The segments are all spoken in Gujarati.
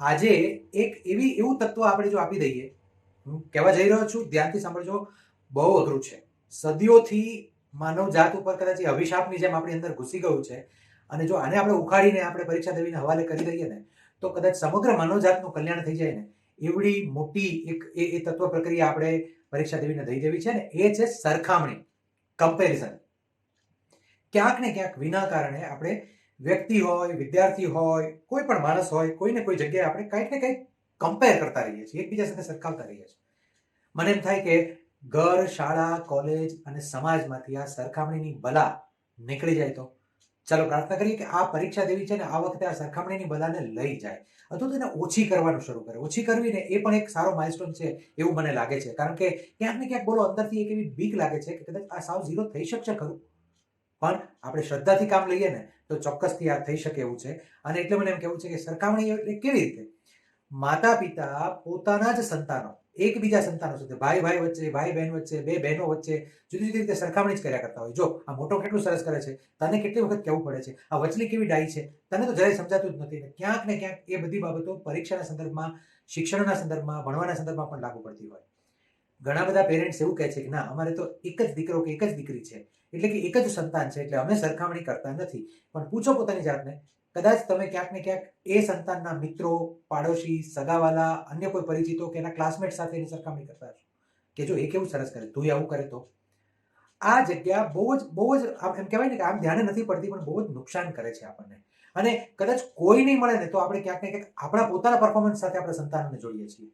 આજે એક એવી એવું તત્વ આપણે જો આપી દઈએ, હું કહેવા જઈ રહ્યો છું, ધ્યાનથી સાંભળજો, બહુ અઘરું છે. સદીઓથી માનવ જાત ઉપર કદાચ એ અભિશાપની જેમ આપણી અંદર ઘૂસી ગયું છે અને જો આને આપણે ઉખાડીને આપણે પરીક્ષા દેવીને હવાલે કરી દઈએ ને, તો કદાચ સમગ્ર માનવજાતનું કલ્યાણ થઈ જાય ને, એવડી મોટી એક એ તત્વ પ્રક્રિયા આપણે પરીક્ષા દેવીને દઈ દેવી છે ને, એ છે સરખામણી કમ્પેરિઝન ક્યાંક ને ક્યાંક વિના કારણે આપણે વ્યક્તિ હોય, વિદ્યાર્થી હોય, કોઈ પણ માણસ હોય, કોઈને કોઈ જગ્યાએ આપણે કંઈક ને કંઈક કમ્પેર કરતા રહીએ છીએ, એકબીજા સાથે સરખાવતા રહીએ છીએ. મને એમ થાય કે ઘર, શાળા કોલેજ અને સમાજમાંથી આ સરખામણીની બલા નીકળી જાય તો? ચાલો પ્રાર્થના કરીએ કે આ પરીક્ષા દેવી છે ને, આ વખતે આ સરખામણીની બલાને લઈ જાય. અથવા તો એને ઓછી કરવાનું શરૂ કરે. ઓછી કરવી ને એ પણ એક સારો માઇલસ્ટોન છે એવું મને લાગે છે. કારણ કે ક્યાંક ને ક્યાંક બોલો, અંદરથી એક એવી બીક લાગે છે કે કદાચ આ સાવ ઝીરો થઈ શકશે ખરું. પણ આપણે શ્રદ્ધાથી કામ લઈએ ને તો ચોક્કસથી આ થઈ શકે એવું છે. અને એટલે મને એમ કહેવું છે કે સરખામણી એટલે કેવી રીતે? માતા પિતા પોતાના જ સંતાનો, એકબીજા સંતાનો સાથે, ભાઈ ભાઈ વચ્ચે, ભાઈ, બહેન વચ્ચે, બે બહેનો વચ્ચે, જુદી જુદી રીતે સરખામણી જ કર્યા કરતા હોય. જો, આ મોટો કેટલું સરસ કરે છે, તને કેટલી વખત કહેવું પડે છે, આ વચલી કેવી ડાઈ છે, તને તો જરાય સમજાતું જ નથી. ક્યાંક ને ક્યાંક એ બધી બાબતો પરીક્ષાના સંદર્ભમાં, શિક્ષણના સંદર્ભમાં, ભણવાના સંદર્ભમાં પણ લાગુ પડતી હોય. ઘણા બધા પેરેન્ટ્સ એવું કહે છે કે, ના, અમારે તો એક જ દીકરો કે એક જ દીકરી છે. એટલે કે એક જ સંતાન છે, એટલે અમે સરખામણી કરતા નથી. પણ પૂછો પોતાની જાતને, કદાચ તમે ક્યાંક ને ક્યાંક એ સંતાનના મિત્રો, પાડોશી, સગાવાલા, અન્ય કોઈ પરિચિતો કે એના ક્લાસમેટ સાથે એની સરખામણી કરતા હશો. કે જો એ કેવું સરસ કરે, તું આવું કરે તો? આ જગ્યા બહુ જ બહુ જ એમ કહેવાય ને કે આમ ધ્યાને નથી પડતી, પણ બહુ જ નુકસાન કરે છે આપણને. અને કદાચ કોઈ નહીં મળે ને, તો આપણે ક્યાંક ને ક્યાંક આપણા પોતાના પરફોર્મન્સ સાથે આપણે સંતાનને જોડીએ છીએ.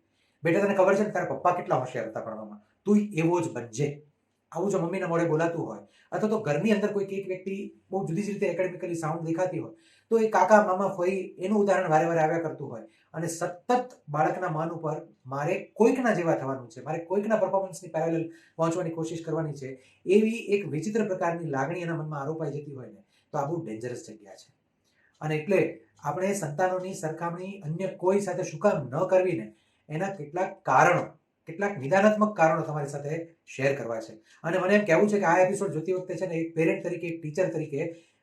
બેટા, તને ખબર છે ને, તારા પપ્પા કેટલા હોશિયાર હતા ભણવામાં? તું એવો જ બનજે. આવું જો મમ્મીના મોડે બોલાતું હોય, અથવા તો ઘરની અંદર કોઈ એક વ્યક્તિ બહુ જુદી જ રીતે એકેડેમિકલી સાઉન્ડ દેખાતી હોય, તો એ કાકા મામા ફઈ એનું ઉદાહરણ વારે વારે આવ્યા કરતું હોય. અને સતત બાળકના મન ઉપર મારે કોઈકના જેવા થવાનું છે, મારે કોઈકના પરફોર્મન્સની પેરેલલ પહોંચવાની કોશિશ કરવાની છે, એવી એક વિચિત્ર પ્રકારની લાગણી એના મનમાં આરોપાઈ જતી હોય ને, તો આ બહુ ડેન્જરસ જગ્યા છે. અને એટલે આપણે સંતાનોની સરખામણી અન્ય કોઈ સાથે શું કામ ન કરવી ને એના કેટલાક કારણો, કેટલાક નિદાનાત્મક કારણો તમારી સાથે શેર કરવા છે. અને મને એમ કહેવું છે કે આ એપિસોડ જોતી વખતે છે ને એક પેરેન્ટ તરીકે, એક ટીચર તરીકે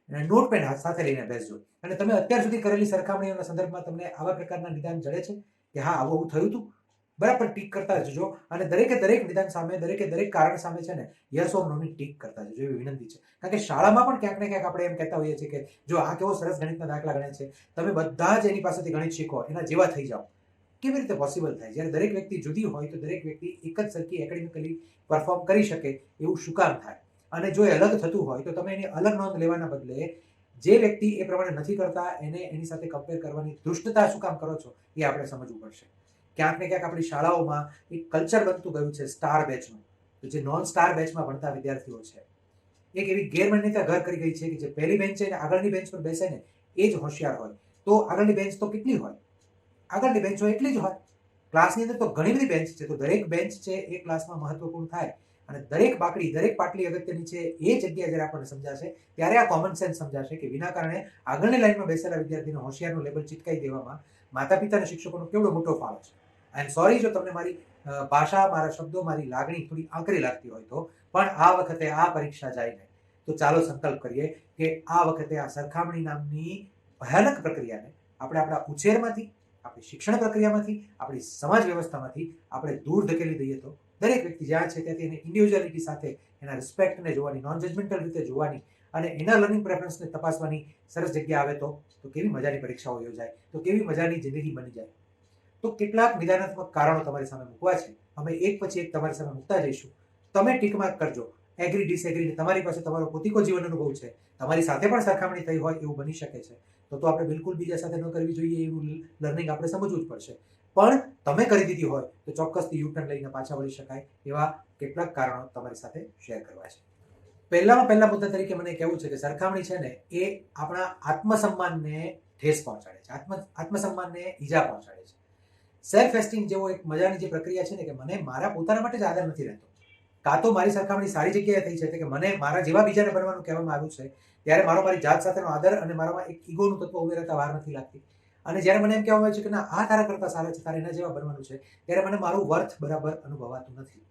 નોટ પેન હાથ સાથે લઈને બેસજો. અને તમે અત્યાર સુધી કરેલી સરખામણીઓના સંદર્ભમાં તમને આવા પ્રકારના નિદાન જડે છે? કે હા, આવું થયું હતું? બરાબર, ટીક કરતા જજો અને દરેકે દરેક નિદાન સામે, દરેકે દરેક કારણ સામે છે ને યસ ઓર નોની ટીક કરતા જજો, એવી વિનંતી છે. કારણ કે શાળામાં પણ ક્યાંક ને ક્યાંક આપણે એમ કહેતા હોઈએ છીએ કે જો આ કેવો સરસ ગણિતના દાખલા ગણે છે, તમે બધા જ એની પાસેથી ગણિત શીખો, એના જેવા થઈ જાઓ. કેવી રીતે પોસિબલ થાય? જ્યારે દરેક વ્યક્તિ જુદી હોય તો દરેક વ્યક્તિ એક જ સરખી એકેડેમિકલી પરફોર્મ કરી શકે એવું શું કામ થાય. અને જો એ અલગ થતું હોય તો તમે એની અલગ નોંધ લેવાના બદલે જે વ્યક્તિ એ પ્રમાણે નથી કરતા એને એની સાથે કમ્પેર કરવાની દૃષ્ટતા શું કામ કરો છો એ આપણે સમજવું પડશે. ક્યાંક ને ક્યાંક આપણી શાળાઓમાં એક કલ્ચર બનતું ગયું છે સ્ટાર બેચનું તો જે નોન સ્ટાર બેચમાં ભણતા વિદ્યાર્થીઓ છે. એક એવી ગેરમાન્યતા ઘર કરી ગઈ છે કે જે પહેલી બેન્ચ છે આગળની બેન્ચ પર બેસે ને એ જ હોશિયાર હોય. તો આગળની બેન્ચ તો કેટલી હોય? આગળની બેન્ચો એટલી જ હોય. ક્લાસની અંદર તો ઘણી બધી બેન્ચ છે. તો દરેક બેન્ચ છે એ ક્લાસમાં મહત્વપૂર્ણ થાય. અને દરેક બાકડી, દરેક પાટલી અગત્યની છે એ જગ્યા જ્યારે આપણને સમજાશે, ત્યારે આ કોમન સેન્સ સમજાશે કે વિના કારણે આગળની લાઈનમાં બેસેલા વિદ્યાર્થીને હોશિયારનું લેબલ ચિટકાઈ દેવામાં માતા પિતા અને શિક્ષકોનો કેવડો મોટો ફાળો છે. આઈ એમ સોરી જો તમને મારી ભાષા, મારા શબ્દો, મારી લાગણી થોડી આકરી લાગતી હોય તો, પણ આ વખતે આ પરીક્ષા જાય ને તો ચાલો સંકલ્પ કરીએ કે આ વખતે આ સરખામણી નામની ભયાનક પ્રક્રિયાને આપણે આપણા ઉછેરમાંથી આપણી શિક્ષણ પ્રક્રિયામાંથી, આપણી સમાજ વ્યવસ્થામાંથી આપણે દૂર ધકેલી દઈએ તો દરેક વ્યક્તિ જ્યાં છે ત્યાંથી એને ઇન્ડિવિજ્યુઆલિટી સાથે એના રિસ્પેક્ટને જોવાની નોન જજમેન્ટલ રીતે જોવાની અને એના લર્નિંગ પ્રેફરન્સને તપાસવાની સરસ જગ્યા આવે તો તો કેવી મજાની પરીક્ષાઓ યોજાય, તો કેવી મજાની જિંદગી બની જાય. તો કેટલાક નિદાનાત્મક કારણો તમારી સામે મૂકવા છે. અમે એક પછી એક તમારી સામે મૂકતા જઈશું. તમે ટીક માર્ક કરજો. એગ્રી ડિસએગ્રી તમારી પાસે તમારો પોતિકો જીવન અનુભવ છે. તમારી સાથે પણ સરખામણી થઈ હોય એવું બની શકે છે. તો તો આપણે બિલકુલ બીજા સાથે ન કરવી જોઈએ એવું લર્નિંગ આપણે સમજવું જ પડશે. પણ તમે કરી દીધી હોય તો ચોક્કસથી યુટર્ન લઈને પાછા વળી શકાય એવા કેટલાક કારણો તમારી સાથે શેર કરવા છે. પહેલામાં પહેલા મુદ્દા તરીકે મને કહેવું છે કે સરખામણી છે ને એ આપણા આત્મસન્માનને ઠેસ પહોંચાડે છે. આત્મ, આત્મસન્માનને ઈજા પહોંચાડે છે. સેલ્ફ એસ્ટીમ જેવો એક મજાની જે પ્રક્રિયા છે ને કે મને મારા પોતાના માટે જ આદર નથી રહેતો. કાં તો મારી સરખામણી સારી જગ્યાએ થઈ છે, એટલે કે મને મારા જેવા બીજાને બનવાનું કહેવામાં આવ્યું છે, ત્યારે મારો મારી જાત સાથેનો આદર અને મારામાં એક ઈગોનું તત્વ ઉમેરાતા વાર નથી લાગતી. અને જ્યારે મને એમ કહેવામાં આવે છે કે ના, આ તારા કરતાં સારા છે, તારે એના જેવા બનવાનું છે, ત્યારે મને મારું વર્થ બરાબર અનુભવાતું નથી.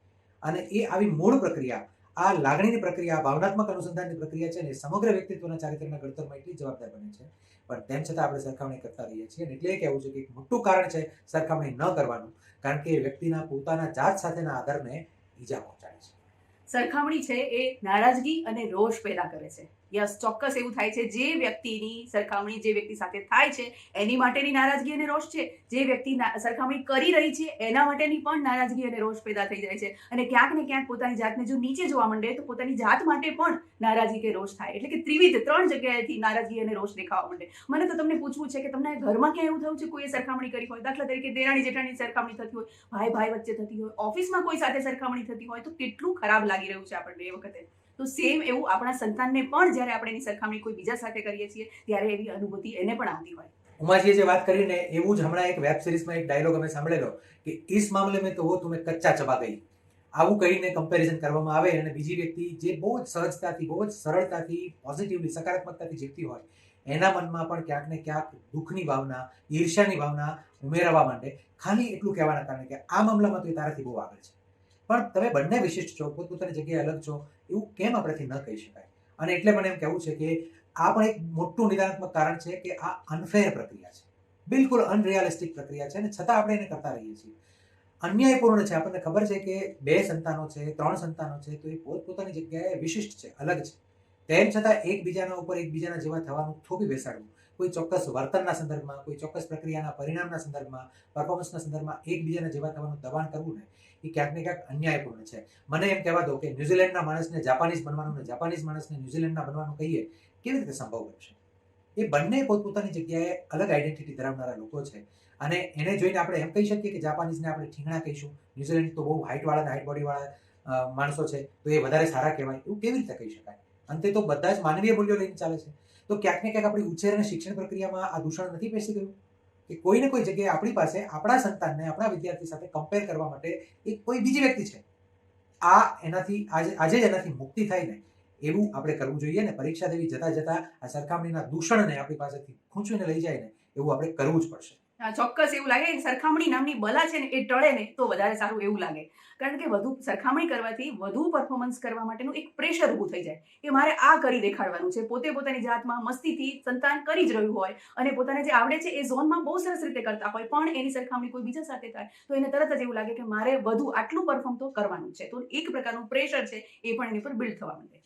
અને એ આવી મૂળ પ્રક્રિયા, આ લાગણીની પ્રક્રિયા ભાવનાત્મક અનુસંધાનની પ્રક્રિયા છે ને સમગ્ર વ્યક્તિત્વના ચારિત્રના ઘડતરમાં એટલી જવાબદાર બને છે. પણ તેમ છતાં આપણે સરખામણી કરતા રહીએ છીએ અને એટલે એ કહેવું છે કે એક મોટું કારણ છે સરખામણી ન કરવાનું, કારણ કે વ્યક્તિના પોતાના જાત સાથેના આદરને ઈજા પહોંચાડી છે. સરખામણી છે એ નારાજગી અને રોષ પેદા કરે છે. યસ, ચોક્કસ એવું થાય છે. જે વ્યક્તિની સરખામણી જે વ્યક્તિ સાથે થાય છે, એની માટેની નારાજગી અને રોષ છે. જે વ્યક્તિ સરખામણી કરી રહી છે, એના માટેની પણ નારાજગી અને રોષ પેદા થઈ જાય છે. અને ક્યાંક ને ક્યાંક પોતાની જાતને જો નીચે જોવા માંડે, તો પોતાની જાત માટે પણ નારાજગી કે રોષ થાય. એટલે કે ત્રિવિધ ત્રણ જગ્યાએથી નારાજગી અને રોષ દેખાવા માંડે. મને તો તમને પૂછવું છે કે તમને ઘરમાં ક્યાં એવું થયું છે? કોઈએ સરખામણી કરી હોય? દાખલા તરીકે દેરાણી જેઠાણી સરખામણી થતી હોય ભાઈ ભાઈ વચ્ચે થતી હોય, ઓફિસમાં કોઈ સાથે સરખામણી થતી હોય, તો કેટલું ખરાબ લાગી રહ્યું છે આપણને એ વખતે. તો સેમ એવું આપણા સંતાનને પણ જ્યારે આપણે એની સરખામણી કોઈ બીજા સાથે કરીએ છીએ, ત્યારે એવી અનુભૂતિ એને પણ આવતી હોય. ઉમાજીએ જે વાત કરીને એવું જ હમણાં એક વેબ સિરીઝમાં એક ડાયલોગ અમે સાંભળેલો કે ઇસ મામલે મેં તો વો તુમે કચ્ચા ચબા ગઈ. આવું કહીને કમ્પેરિઝન કરવામાં આવે અને બીજી વ્યક્તિ જે બહુ જ સહજતાથી બહુ જ સરળતાથી પોઝિટિવલી સકારાત્મકતાથી જીવતી હોય, એના મનમાં પણ ક્યાંક ને ક્યાંક દુઃખની ભાવના, ઈર્ષ્યાની ભાવના ઉમેરવા માંડે. ખાલી એટલું કહેવાના કારણે કે આ મામલામાં તો એ તારાથી બહુ આગળ છે. પણ તમે બંને વિશિષ્ટ છો, પોતપોતાની જગ્યાએ અલગ છો, એવું કેમ આપણેથી ન કહી શકાય? અને એટલે મને એમ કહેવું છે કે આ પણ એક મોટું નિદાનાત્મક કારણ છે કે આ અનફેર પ્રક્રિયા છે. બિલકુલ અનરિયાલિસ્ટિક પ્રક્રિયા છે અને છતાં આપણે એને કરતા રહીએ છીએ. અન્યાયપૂર્ણ છે. આપણને ખબર છે કે બે સંતાનો છે, ત્રણ સંતાનો છે, તો એ પોતપોતાની જગ્યાએ વિશિષ્ટ છે, અલગ છે. તેમ છતાં એકબીજાના ઉપર એકબીજાના જેવા થવાનું થોપી બેસાડવું. કોઈ ચોક્કસ વર્તનના સંદર્ભમાં, કોઈ ચોક્કસ પ્રક્રિયાના પરિણામના સંદર્ભમાં પરફોર્મન્સના સંદર્ભમાં એકબીજાને જેવા થવાનું દબાણ કરવું ને, એ ક્યાંક ને ક્યાંક અન્યાયપૂર્ણ છે. મને એમ કહેવા દો કે ન્યુઝીલેન્ડના માણસને જાપાનીઝ બનવાનું ને જાપાનીઝ માણસને ન્યુઝીલેન્ડના બનવાનું કહીએ, કેવી રીતે સંભવ બનશે? એ બંને પોતપોતાની જગ્યાએ અલગ આઈડેન્ટિટી ધરાવનારા લોકો છે. અને એને જોઈને આપણે એમ કહી શકીએ કે જાપાનીઝને આપણે ઠીંગણા કહીશું. ન્યુઝીલેન્ડ તો બહુ હાઇટવાળા હાઇટ બોડીવાળા માણસો છે, તો એ વધારે સારા કહેવાય. એવું કેવી રીતે કહી શકાય? અંતે તો બધા જ માનવીય મૂલ્યો લઈને ચાલે છે. તો ક્યાંક ને ક્યાંક આપણી ઉછેર અને શિક્ષણ પ્રક્રિયામાં આ દૂષણ નથી બેસી ગયું. કે કોઈ ને કોઈ જગ્યાએ આપણી પાસે આપણા સંતાનને, આપણા વિદ્યાર્થી સાથે કમ્પેર કરવા માટે એક કોઈ બીજી વ્યક્તિ છે. આ એનાથી, આજે આજે જ એનાથી મુક્તિ થાય ને એવું આપણે કરવું જોઈએ ને પરીક્ષા દેવી જતા જતા આ સરખામણીના દૂષણને આપણી પાસેથી ખૂંચવીને લઈ જાય ને એવું આપણે કરવું જ પડશે. ચોક્કસ એવું લાગે સરખામણી નામની બલા છે ને એ ટળે ને તો વધારે સારું એવું લાગે. કારણ કે વધુ સરખામણી કરવાથી વધુ પરફોર્મન્સ કરવા માટેનું એક પ્રેશર ઊભું થઈ જાય. કે મારે આ કરી દેખાડવાનું છે, પોતે પોતાની જાતમાં મસ્તીથી સંતાન કરી જ રહ્યું હોય અને પોતાને જે આવડે છે એ ઝોનમાં બહુ સરસ રીતે કરતા હોય, પણ એની સરખામણી કોઈ બીજા સાથે થાય, તો એને તરત જ એવું લાગે કે મારે વધુ આટલું પરફોર્મ તો કરવાનું છે. તો એક પ્રકારનું પ્રેશર છે એ પણ એની પર બિલ્ડ થવા માંડે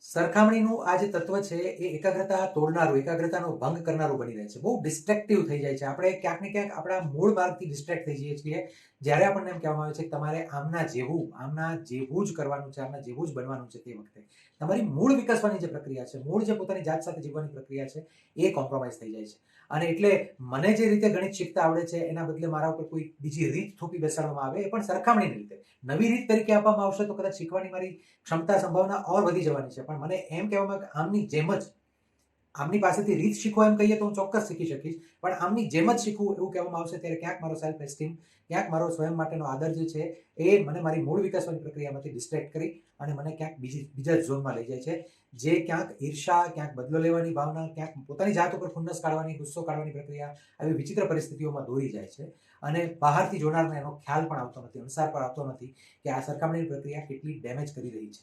સરખામણીનું આ જે તત્વ છે એ એકાગ્રતા તોડનારું, એકાગ્રતાનો ભંગ કરનારું બની રહે છે. બહુ ડિસ્ટ્રેક્ટિવ થઈ જાય છે. આપણે ક્યાંક ને ક્યાંક આપણા મૂળ માર્ગથી ડિસ્ટ્રેક્ટ થઈ જઈએ છીએ. જ્યારે આપણને એમ કહેવામાં આવે છે કે તમારે આમના જેવું આમના જેવું જ કરવાનું છે, આમના જેવું જ બનવાનું છે તે વખતે, તમારી મૂળ વિકસવાની જે પ્રક્રિયા છે, મૂળ જે પોતાની જાત સાથે જીવવાની પ્રક્રિયા છે, એ કોમ્પ્રોમાઇઝ થઈ જાય છે. અને એટલે મને જે રીતે ગણિત શીખતા આવડે છે, એના બદલે મારા ઉપર કોઈ બીજી રીત થોપી બેસાડવામાં આવે, એ પણ સરખામણીની રીતે. નવી રીત તરીકે આપવામાં આવશે તો કદાચ શીખવાની મારી ક્ષમતા, સંભાવના ઓર વધી જવાની છે, પણ મને એમ કહેવામાં આવે કે આમની જેમ જ આમની પાસેથી રીત શીખો એમ કહીએ તો હું ચોક્કસ શીખી શકીશ. પણ આમની જેમ જ શીખવું એવું કહેવામાં આવશે ત્યારે ક્યાંક મારો સેલ્ફ એસ્ટીમ ક્યાંક મારો સ્વયં માટેનો આદર જે છે એ મને મારી મૂળ વિકાસવાની પ્રક્રિયામાંથી ડિસ્ટ્રેક્ટ કરી અને મને ક્યાંક બીજી, બીજા ઝોનમાં લઈ જાય છે. જે ક્યાંક ઈર્ષા ક્યાંક બદલો લેવાની ભાવના, ક્યાંક પોતાની જાત ઉપર ખુન્નસ કાઢવાની, ગુસ્સો કાઢવાની પ્રક્રિયા આવી વિચિત્ર પરિસ્થિતિઓમાં દોરી જાય છે. અને બહારથી જોનારને એનો ખ્યાલ પણ આવતો નથી, અનુસાર પણ આવતો નથી કે આ સરખામણીની પ્રક્રિયા કેટલી ડેમેજ કરી રહી છે.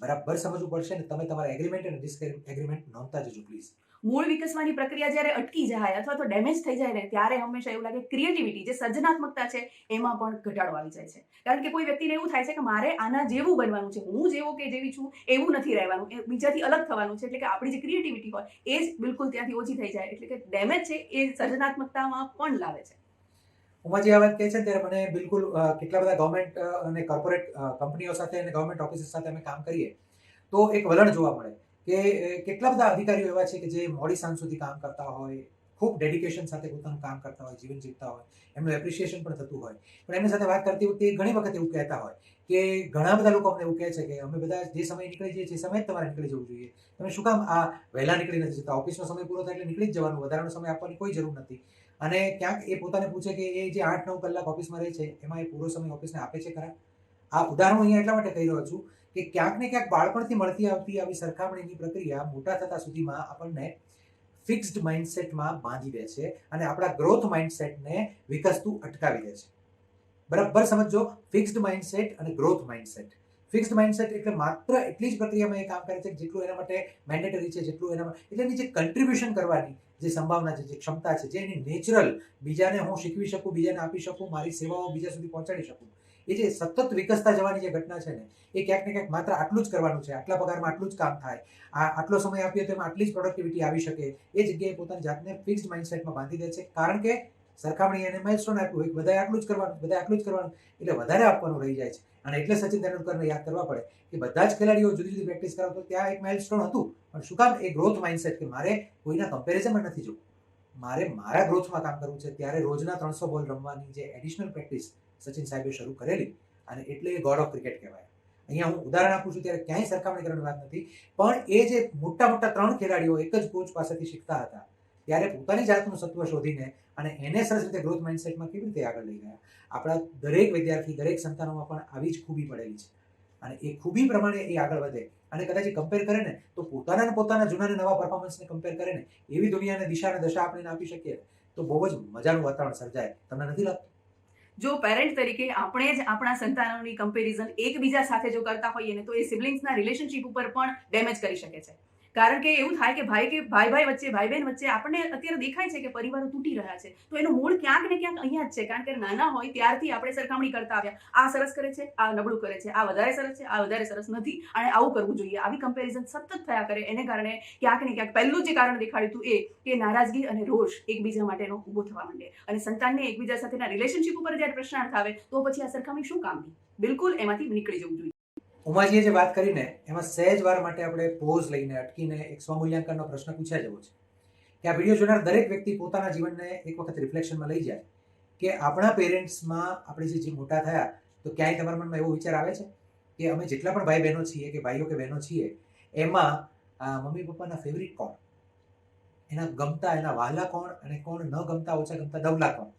બરાબર સમજવું પડશે ને? તમે તમારા એગ્રીમેન્ટ અને ડિસએગ્રીમેન્ટ નોંધતા જજો પ્લીઝ મૂળ વિકસવાની પ્રક્રિયા જ્યારે અટકી જાય અથવા તો ડેમેજ થઈ જાય ને, ત્યારે હંમેશા એવું લાગે ક્રિએટિવિટી જે સર્જનાત્મકતા છે, એમાં પણ ઘટાડો આવી જાય છે. કારણ કે કોઈ વ્યક્તિને એવું થાય છે કે મારે આના જેવું બનવાનું છે, હું જેવો કે જેવી છું, એવું નથી રહેવાનું, એ બીજાથી અલગ થવાનું છે, એટલે કે આપણી જે ક્રિએટિવિટી હોય, એ જ બિલકુલ ત્યાંથી ઓછી થઈ જાય, એટલે કે ડેમેજ છે એ સર્જનાત્મકતામાં પણ લાવે છે. ઉમાજી આ વાત કહે છે ત્યારે મને બિલકુલ કેટલા બધા ગવર્મેન્ટ અને કોર્પોરેટ કંપનીઓ સાથે અને ગવર્મેન્ટ ઓફિસ સાથે અમે કામ કરીએ, તો એક વલણ જોવા મળે કે કેટલા બધા અધિકારીઓ એવા છે કે જે મોડી સાંજ સુધી કામ કરતા હોય, ખૂબ ડેડિકેશન સાથે પોતાનું કામ કરતા હોય, જીવન જીવતા હોય, એમનું એપ્રિશિએશન પણ થતું હોય. પણ એમની સાથે વાત કરતી વખતે ઘણી વખત એવું કહેતા હોય કે, ઘણા બધા લોકો અમને એવું કહે છે કે, અમે બધા જે સમય નીકળી જઈએ છીએ સમયે જ તમારે નીકળી જવું જોઈએ. તમે શું કામ આ વહેલા નીકળી નથી જતા, ઓફિસનો સમય પૂરો થાય એટલે નીકળી જ જવાનું, વધારાનો સમય આપવાની કોઈ જરૂર નથી. અને ક્યાંક એ પોતાને પૂછે કે એ જે આઠ નવ કલાક ઓફિસમાં રહે છે, એમાં એ પૂરો સમય ઓફિસને આપે છે ખરા? આ ઉદાહરણ અહીંયા એટલા માટે કહી રહ્યો છું કે ક્યાંક ને ક્યાંક બાળપણથી મળતી આવતી આવી સરખામણીની પ્રક્રિયા મોટા થતા સુધીમાં આપણને ફિક્સ્ડ માઇન્ડસેટમાં બાંધી દે છે અને આપણા ગ્રોથ માઇન્ડસેટને વિકસતું અટકાવી દે છે. બરાબર સમજો ફિક્સ્ડ માઇન્ડસેટ અને ગ્રોથ માઇન્ડસેટ ફિક્સ્ડ માઇન્ડસેટ એટલે માત્ર એટલી જ પ્રક્રિયામાં એ કામ કરે છે જેટલું એના માટે મેન્ડેટરી છે, જેટલું એના એટલે એની જે કન્ટ્રીબ્યુશન કરવાની જે સંભાવના છે, જે ક્ષમતા છે, જે એની નેચરલ બીજાને હું શીખવી શકું, બીજાને આપી શકું, મારી સેવાઓ બીજા સુધી પહોંચાડી શકું. એ જે સતત વિકસતા જવાની જે ઘટના છે ને, એ ક્યાંક ને ક્યાંક માત્ર આટલું જ કરવાનું છે, આટલા પગારમાં આટલું જ કામ થાય, આ આટલો સમય આપ્યો તો એમાં આટલી જ પ્રોડક્ટિવિટી આવી શકે, એ જગ્યાએ પોતાની જાતને ફિક્સ્ડ માઇન્ડસેટમાં બાંધી દે છે. કારણ કે સરખામણી એને માઇલસ્ટોન આપ્યું હોય બધા આટલું જ કરવાનું બધા આટલું જ કરવાનું, એટલે વધારે આપવાનું રહી જાય છે. અને એટલે સચિન તેંડુલકરને યાદ કરવા પડે કે બધા જ ખેલાડીઓ જુદી જુદી પ્રેક્ટિસ કરાવતો ત્યાં એક માઇલસ્ટોન હતું. પણ શું કામ? એ ગ્રોથ માઇન્ડસેટ કે મારે કોઈના કમ્પેરિઝનમાં નથી જોવું. મારે મારા ગ્રોથમાં કામ કરવું છે. ત્યારે રોજના ત્રણસો બોલ રમવાની જે એડિશનલ પ્રેક્ટિસ સચિન સાહેબે શરૂ કરેલી અને એટલે એ ગોડ ઓફ ક્રિકેટ કહેવાય. અહીંયા હું ઉદાહરણ આપું છું, ત્યારે ક્યાંય સરખામણી કરવાની વાત નથી. પણ એ જે મોટા મોટા ત્રણ ખેલાડીઓ એક જ કોચ પાસેથી શીખતા હતા, ત્યારે પોતાની જાતનું સત્વ શોધીને અને એને સરસ રીતે ગ્રોથ માઇન્ડસેટમાં કેવી રીતે આગળ લઈ ગયા? આપણા દરેક વિદ્યાર્થી, દરેક સંતાનોમાં પણ આવી જ ખૂબી પડેલી છે. અને એ ખૂબી પ્રમાણે એ આગળ વધે. અને કદાચ કમ્પેર કરે ને, તો પોતાના ને પોતાના જૂના ને નવા પરફોર્મન્સને કમ્પેર કરે ને, એવી દુનિયાને દિશા અને દશા આપણે આપી શકીએ. તો બહુ જ મજાનું વાતાવરણ સર્જાય. તમને નથી લાગતું? જો પેરેન્ટ તરીકે આપણે જ આપણા સંતાનોની કમ્પેરિઝન એકબીજા સાથે જો કરતા હોઈએ ને, તો એ સિબ્લિંગ્સના રિલેશનશિપ ઉપર પણ ડેમેજ કરી શકે છે. કારણ કે એવું થાય કે ભાઈ કે ભાઈ ભાઈ વચ્ચે, ભાઈ બહેન વચ્ચે આપણને અત્યારે દેખાય છે કે પરિવારો તૂટી રહ્યા છે. તો એનું મૂળ ક્યાંક ને ક્યાંક અહીંયા જ છે. કારણ કે નાના હોય ત્યારથી આપણે સરખામણી કરતા આવ્યા. આ સરસ કરે છે, આ નબળું કરે છે, આ વધારે સરસ છે, આ વધારે સરસ નથી. અને આવું કરવું જોઈએ. આવી કમ્પેરિઝન સતત થયા કરે. એને કારણે ક્યાંક ને ક્યાંક પહેલું જે કારણ દેખાડ્યું હતું એ કે નારાજગી અને રોષ એકબીજા માટેનો ઊભો થવા માંડે. અને સંતાનને એકબીજા સાથેના રિલેશનશિપ ઉપર જ્યારે પ્રશ્નાર્થ આવે. તો પછી આ સરખામણી શું કામની? બિલકુલ એમાંથી નીકળી જવું જોઈએ. ઉમાજીએ જે વાત કરીને, એમાં સહેજ વાર માટે આપણે પોઝ લઈને અટકીને એક સ્વમૂલ્યાંકનનો પ્રશ્ન પૂછ્યા જેવો છે. કે આ વીડિયો જોનાર દરેક વ્યક્તિ પોતાના જીવનને એક વખત રિફ્લેક્શનમાં લઈ જાય. કે આપણા પેરેન્ટ્સમાં આપણે જે મોટા થયા, તો ક્યાંય તમારા મનમાં એવો વિચાર આવે છે? કે અમે જેટલા પણ ભાઈ બહેનો છીએ કે ભાઈઓ કે બહેનો છીએ, એમાં મમ્મી પપ્પાના ફેવરિટ કોણ? એના ગમતા, એના વહાલા કોણ અને કોણ ન ગમતા, ઓછા ગમતા દવલા કોણ?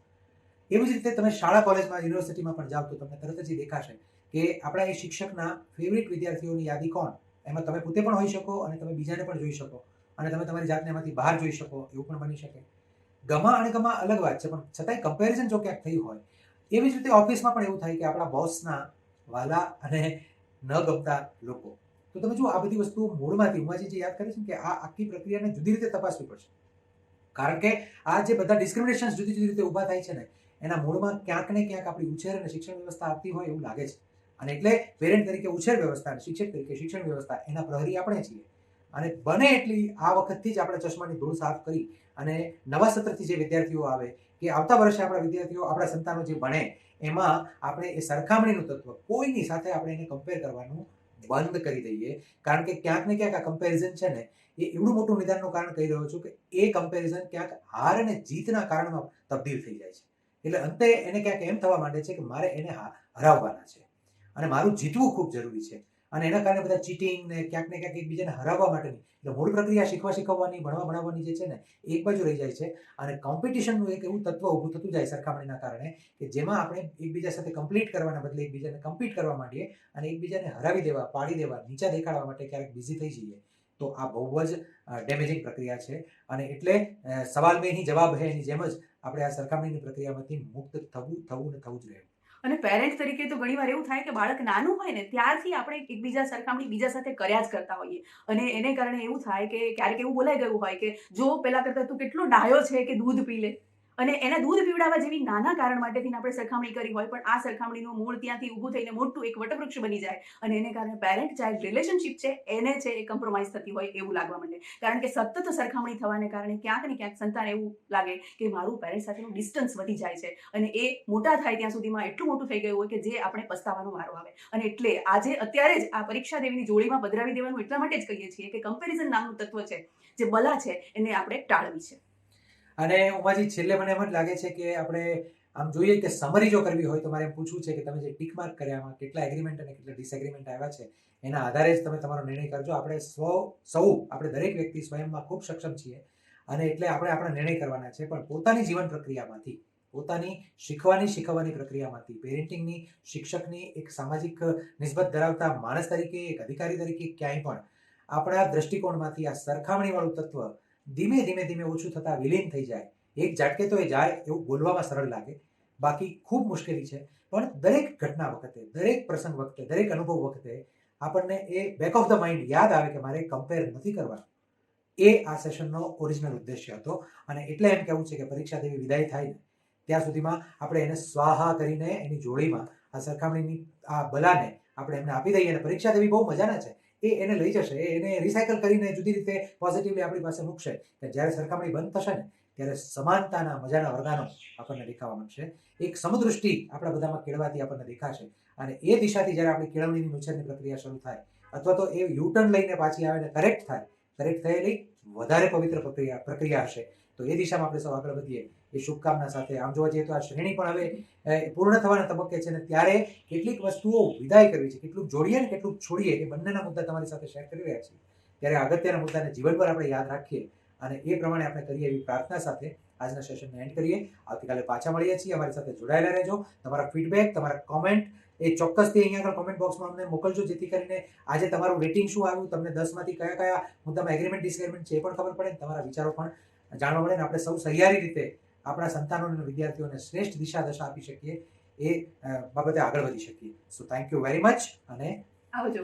એવી જ રીતે તમે શાળા, કોલેજમાં યુનિવર્સિટીમાં પણ જાઓ તો તમને તરત જ દેખાશે કે આપણા એ શિક્ષકના ફેવરિટ વિદ્યાર્થીઓની યાદી કોણ? એમાં તમે પોતે પણ હોઈ શકો અને તમે બીજાને પણ જોઈ શકો. અને તમે તમારી જાતને એમાંથી બહાર જોઈ શકો, એવું પણ બની શકે. ગમા અને ગમા અલગ વાત છે, પણ છતાંય કમ્પેરિઝન જો ક્યાંક થયું હોય, એવી જ રીતે ઓફિસમાં પણ એવું થાય કે આપણા બોસના વાલા અને ન ગમતા લોકો. તો તમે જુઓ, આ બધી વસ્તુઓ મૂળમાંથી ઉમાજી જે યાદ કરે છે કે આ આખી પ્રક્રિયાને જુદી રીતે તપાસવી પડશે. કારણ કે આ જે બધા ડિસ્ક્રિમિનેશન જુદી જુદી રીતે ઊભા થાય છે ને, એના મૂળમાં ક્યાંક ને ક્યાંક આપણી ઉછેર અને શિક્ષણ વ્યવસ્થા આપતી હોય એવું લાગે છે. અને એટલે પેરેન્ટ તરીકે ઉછેર વ્યવસ્થા અને શિક્ષક તરીકે શિક્ષણ વ્યવસ્થા એના પ્રહરી આપણે છીએ. અને બને એટલી આ વખતથી જ આપણે ચશ્માની ધૂળ સાફ કરી અને નવા સત્રથી જે વિદ્યાર્થીઓ આવે કે આવતા વર્ષે આપણા વિદ્યાર્થીઓ આપણા સંતાનો જે ભણે, એમાં આપણે એ સરખામણીનું તત્વ કોઈની સાથે આપણે એને કમ્પેર કરવાનું બંધ કરી દઈએ. કારણ કે ક્યાંક ને ક્યાંક આ કમ્પેરિઝન છે ને, એ એવડું મોટું નિદાનનું કારણ કહી રહ્યો છું કે એ કમ્પેરિઝન ક્યાંક હાર અને જીતના કારણમાં તબદીલ થઈ જાય છે. એટલે અંતે એને ક્યાંક એમ થવા માંડે છે કે મારે એને હરાવવાના છે. અને મારું જીતવું ખૂબ જરૂરી છે. અને એના કારણે બધા ચીટિંગ ને ક્યાંક ને ક્યાંક એકબીજાને હરાવવા માટેની, એટલે મૂળ પ્રક્રિયા શીખવા શીખવવાની, ભણવા ભણાવવાની જે છે ને એક બાજુ રહી જાય છે. અને કોમ્પિટિશનનું એક એવું તત્વ ઊભું થતું જાય સરખામણીના કારણે કે જેમાં આપણે એકબીજા સાથે કમ્પ્લીટ કરવાના બદલે એકબીજાને કમ્પીટ કરવા માંડીએ અને એકબીજાને હરાવી દેવા, પાડી દેવા, નીચા દેખાડવા માટે ક્યારેક બિઝી થઈ જઈએ. તો આ બહુ જ ડેમેજિંગ પ્રક્રિયા છે. અને એટલે સવાલ મેં જવાબ હે એની જેમ જ આપણે આ સરખામણીની પ્રક્રિયામાંથી મુક્ત થવું થવું ને થવું જ રહે અને પેરેન્ટ્સ તરીકે તો ઘણીવાર એવું થાય કે બાળક નાનું હોય ને, ત્યારથી આપણે એકબીજા સરખામણી બીજા સાથે કર્યા જ કરતા હોઈએ. અને એને કારણે એવું થાય કે ક્યારેક એવું બોલાઈ ગયું હોય કે જો પેલા કરતા તું કેટલો ડાયો છે કે દૂધ પી લે. અને એને દૂધ પીવડાવવા જેવી નાના કારણ માટેથી આપણે સરખામણી કરી હોય, પણ આ સરખામણીનું મૂળ ત્યાંથી ઊભું થઈને મોટું એક વટવૃક્ષ બની જાય અને એને કારણે પેરેન્ટ ચાઇલ્ડ રિલેશનશિપ છે, એને છે એ કોમ્પ્રોમાઇઝ થતી હોય એવું લાગવા માંડે. કારણ કે સતત સરખામણી થવાને કારણે ક્યાંક ને ક્યાંક સંતાન એવું લાગે કે મારું પેરેન્ટ સાથેનું ડિસ્ટન્સ વધી જાય છે અને એ મોટા થાય ત્યાં સુધીમાં એટલું મોટું થઈ ગયું હોય કે જે આપણે પસ્તાવાનો વારો આવે. અને એટલે આજે અત્યારે જ આ પરીક્ષા દેવીની જોડીમાં પધરાવી દેવાનું એટલા માટે જ કહીએ છીએ કે કમ્પેરિઝન નામનું તત્વ છે, જે બલા છે, એને આપણે ટાળવી છે. અને ઉમાજી, છેલ્લે મને એમ જ લાગે છે કે આપણે આમ જોઈએ કે સમરી જો કરવી હોય તો મારે એમ પૂછવું છે કે તમે જે ટીક માર્ક કર્યામાં કેટલા એગ્રીમેન્ટ અને કેટલા ડિસએગ્રીમેન્ટ આવ્યા છે, એના આધારે જ તમે તમારો નિર્ણય કરજો. આપણે સ્વ, સૌ, આપણે દરેક વ્યક્તિ સ્વયંમાં ખૂબ સક્ષમ છીએ અને એટલે આપણે આપણા નિર્ણય કરવાના છે. પણ પોતાની જીવન પ્રક્રિયામાંથી, પોતાની શીખવાની, શીખવવાની પ્રક્રિયામાંથી પેરેન્ટિંગની શિક્ષકની એક સામાજિક નિસ્બત ધરાવતા માણસ તરીકે, એક અધિકારી તરીકે ક્યાંય પણ આપણા દ્રષ્ટિકોણમાંથી આ સરખામણીવાળું તત્વ ધીમે ધીમે ધીમે ઓછું થતા વિલીન થઈ જાય. એક ઝાટકે તો એ જાય એવું બોલવામાં સરળ લાગે. બાકી ખૂબ મુશ્કેલી છે. પણ દરેક ઘટના વખતે, દરેક પ્રસંગ વખતે, દરેક અનુભવ વખતે આપણને એ બેક ઓફ ધ માઇન્ડ યાદ આવે કે મારે કમ્પેર નથી કરવાનું એ આ સેશનનો ઓરિજિનલ ઉદ્દેશ્ય હતો. અને એટલે એમ કહેવું છે કે પરીક્ષા દેવી વિદાય થાય ત્યાં સુધીમાં આપણે એને સ્વાહા કરીને એની જોડીમાં આ સરખામણીની, આ બલાને આપણે એમને આપી દઈએ. અને પરીક્ષા દેવી બહુ મજાના છે. એ એને લઈ જશે. એને રિસાયકલ કરીને જુદી રીતે પોઝિટિવલી આપણી પાસે મૂકશે. કે જ્યારે સરખામણી બંધ થશે ને, ત્યારે સમાનતાના મજાના વર્ગાનો આપણને દેખાવા મળશે. એક સમદૃષ્ટિ આપણા બધામાં કેળવાથી આપણને દેખાશે. અને એ દિશાથી જ્યારે આપણી કેળવણીની ઉછેરની પ્રક્રિયા શરૂ થાય, અથવા તો એ યુટર્ન લઈને પાછી આવે ને કરેક્ટ થાય કરેક્ટ થયેલી વધારે પવિત્ર પ્રક્રિયા પ્રક્રિયા હશે, તો એ દિશામાં આપણે સૌ આગળ વધીએ. એ શુભકામના સાથે આમ જોવા જઈએ તો આ શ્રેણી પણ હવે પૂર્ણ થવાના તબક્કે છે અને ત્યારે કેટલીક વસ્તુઓ વિદાય કરવી છે, કેટલું જોડીએ ને કેટલું છોડીએ એ બંનેના મુદ્દા તમારી સાથે શેર કરી રહ્યા છીએ. ત્યારે અગત્યના મુદ્દાને જીવનભર આપણે યાદ રાખીએ અને એ પ્રમાણે આપણે કરીએ એવી પ્રાર્થના સાથે આજના સેશનને એન્ડ કરીએ. આવતીકાલે પાછા મળીએ છીએ. અમારી સાથે જોડાયેલા રહેજો. તમારા ફીડબેક તમારા કોમેન્ટ એ ચોક્કસથી અહીંયા આગળ કોમેન્ટ બોક્સમાં અમને મોકલજો, જેથી કરીને આજે તમારું રેટિંગ શું આવ્યું, તમને દસમાંથી કયા કયા મુદ્દામાં એગ્રીમેન્ટ ડિસએગ્રીમેન્ટ છે એ પણ ખબર પડે તમારા વિચારો પણ જાણવા મળે ને આપણે સૌ સહિયારી રીતે આપણા સંતાનોને વિદ્યાર્થીઓને શ્રેષ્ઠ દિશા દશા આપી શકીએ એ બાબતે આગળ વધી શકીએ. So thank you very much અને આવજો.